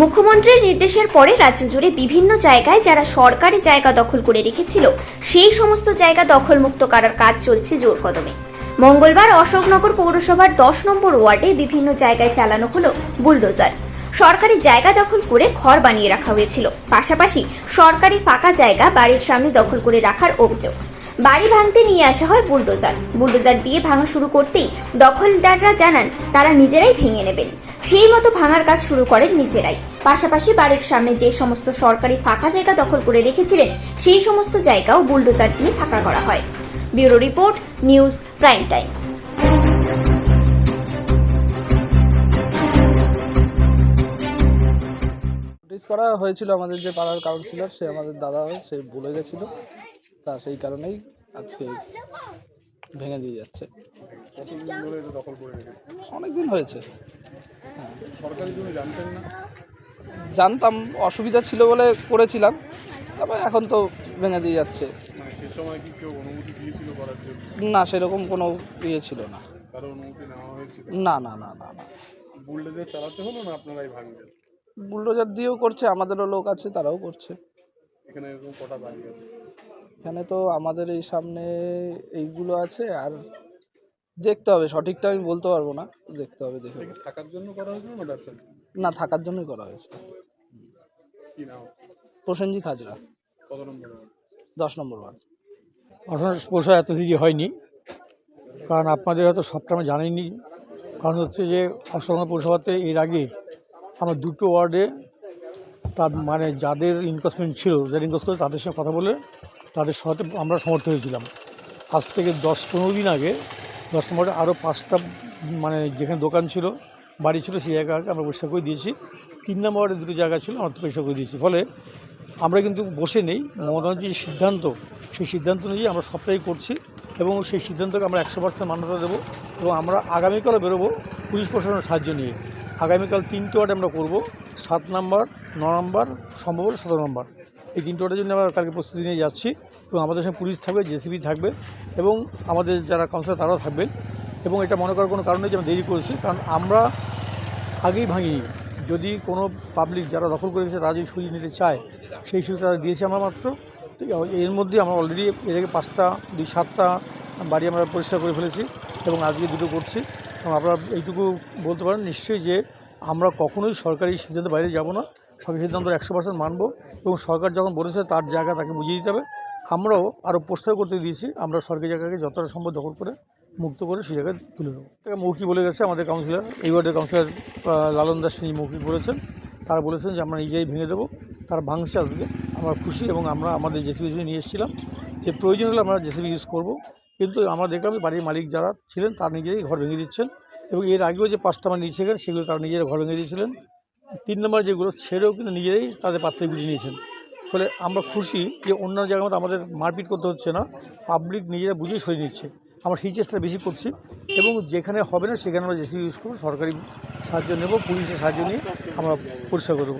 মুখ্যমন্ত্রীর নির্দেশের পরে রাজ্য জুড়ে বিভিন্ন জায়গায় যারা সরকারি জায়গা দখল করে রেখেছিল, সেই সমস্ত জায়গা দখলমুক্ত করার কাজ চলছে জোর কদমে। মঙ্গলবার অশোকনগর পৌরসভার দশ নম্বর ওয়ার্ডে বিভিন্ন জায়গায় চালানো হলো বুলডোজার। সরকারি জায়গা দখল করে ঘর বানিয়ে রাখা হয়েছিল। পাশাপাশি সরকারি ফাঁকা জায়গা বাড়ির সামনে দখল করে রাখার অভিযোগ। বাড়ি ভাঙতে নিয়ে আসা হয় বুলডোজার। বুলডোজার দিয়ে ভাঙা শুরু করতেই দখলদাররা জানান, তারা নিজেরাই ভেঙে নেবেন। সেই মতো ভাঙার কাজ শুরু করেন নিজেরাই। পাশাপাশি বাড়ির সামনে যে সমস্ত সরকারি ফাঁকা জায়গা দখল করে রেখেছিলেন, সেই সমস্ত জায়গাও বুলডোজার দিয়ে ফাঁকা করা হয়। Bureau report, news prime times. করা হয়েছিল আমাদের যে পাড়ার কাউন্সিলর সে আমাদের দাদা, সে বলে গেছিল। তা সেই কারণেই আজকে ভেঙে দিয়ে যাচ্ছে। অনেক দিন হয়েছে। জানতাম, অসুবিধা ছিল বলে করেছিলাম, তবে এখন তো ভেঙে দিয়ে যাচ্ছে। না, সেরকম কোনো ইয়ে ছিল না। না না না না না। বুলডোজার চালাতে হলো না বুলডোজার দিয়েও করছে, আমাদেরও লোক আছে, তারাও করছে। এখানে এখানে তো আমাদের এই সামনে এইগুলো আছে আর দেখতে হবে সঠিকটা আমি বলতে পারব না দেখতে হবে দেখে থাকার জন্য করা হয়েছে না না থাকার জন্যই করা হয়েছে। কি নাম? প্রসেনজিৎ হাজরা। কত নম্বর ওয়ার্ড? দশ নম্বর ওয়ার্ড। ঘটনা পোষা এত দেরি হয়নি কারণ আপনাদের হয়তো সবটা আমরা জানিনি। কারণ হচ্ছে যে অসম পৌরসভাতে এর আগে আমার দুটো ওয়ার্ডে তার মানে যাদের ইনভেস্টমেন্ট ছিল, যারা ইনভেস্ট করে তাদের সঙ্গে কথা বলে তাদের সাথে আমরা সমর্থ হয়েছিলাম। আজ থেকে দশ পনেরো দিন আগে, দশ নম্বরে আরও পাঁচটা মানে যেখানে দোকান ছিল, বাড়ি ছিল, সেই জায়গাকে আমরা পরিষ্কার করে দিয়েছি। তিন নম্বর দুটো জায়গা ছিল, আমরা পরিষ্কার করে দিয়েছি। ফলে আমরা কিন্তু বসে নেই মমতা যে সিদ্ধান্ত, সেই সিদ্ধান্ত অনুযায়ী আমরা সবটাই করছি এবং সেই সিদ্ধান্তকে আমরা একশো পার্সেন্ট মান্যতা দেবো এবং আমরা আগামীকালও বেরোবো। পুলিশ প্রশাসনের সাহায্য নিয়ে। আগামীকাল তিনটে ওয়ার্ড আমরা করব। সাত নম্বর, ন নম্বর, সম্ভবত সতেরো নম্বর। এই তিনটে ওয়ার্ডের জন্য আমরা কালকে প্রস্তুতি নিয়ে যাচ্ছি এবং আমাদের সঙ্গে পুলিশ থাকবে, জেসিবি থাকবে এবং আমাদের যারা কাউন্সিলর তারাও থাকবেন। এবং এটা মনে করার কোনো কারণ নেই যে আমরা দেরি করেছি, কারণ আমরা আগেই ভাঙিনি। যদি কোনো পাবলিক যারা দখল করে গেছে তারা যদি সুযোগ নিতে চায়, সেই সুযোগ তারা দিয়েছে আমরা মাত্র। এর মধ্যে আমরা অলরেডি এর আগে পাঁচটা, দুই সাতটা বাড়ি আমরা পরিষ্কার করে ফেলেছি এবং আজকে দুটো করছি। এবং আপনারা এইটুকু বলতে পারেন নিশ্চয়ই যে আমরা কখনোই সরকারি সিদ্ধান্তের বাইরে যাব না। সরকারি সিদ্ধান্ত একশো পার্সেন্ট মানবো এবং সরকার যখন বলেছে তার জায়গা তাকে বুঝিয়ে দিতে হবে। আমরাও আরও প্রস্তাব করতে দিয়েছি, আমরা সরকারি জায়গাকে যতটা সম্ভব দখল করে, মুক্ত করে সেই জায়গায় তুলে দেবো। থেকে মৌখিক বলে গেছে আমাদের কাউন্সিলর, এই ওয়ার্ডের কাউন্সিলর লালন দাস সিং মৌখিক বলেছেন। তারা বলেছেন যে আমরা নিজেই ভেঙে দেবো, তারা ভাঙছে আজকে। আমরা খুশি এবং আমরা আমাদের জেসিবি নিয়ে এসেছিলাম। যে প্রয়োজন হলে আমরা জেসিবি ইউজ করব। কিন্তু আমরা দেখলাম বাড়ির মালিক যারা ছিলেন, তারা নিজেই ঘর ভেঙে দিচ্ছেন এবং এর আগেও যে পাঁচটা আমার নিচে গেলেন সেগুলো তারা নিজেরা ঘর ভেঙে দিয়েছিলেন। তিন নম্বর যেগুলো ছেড়েও কিন্তু নিজেরাই তাদের পাত্রে গুছিয়ে নিয়েছেন। ফলে আমরা খুশি যে অন্য জায়গার মতো আমাদের মারপিট করতে হচ্ছে না, পাবলিক নিজেরা বুঝেই সরিয়ে নিচ্ছে। আমরা সেই চেষ্টা বেশি করছি এবং যেখানে হবে না, সেখানে আমরা জেসি ইউজ করব, সরকারি সাহায্য নেব, পুলিশের সাহায্য নিয়ে আমরা পরিষ্কার করব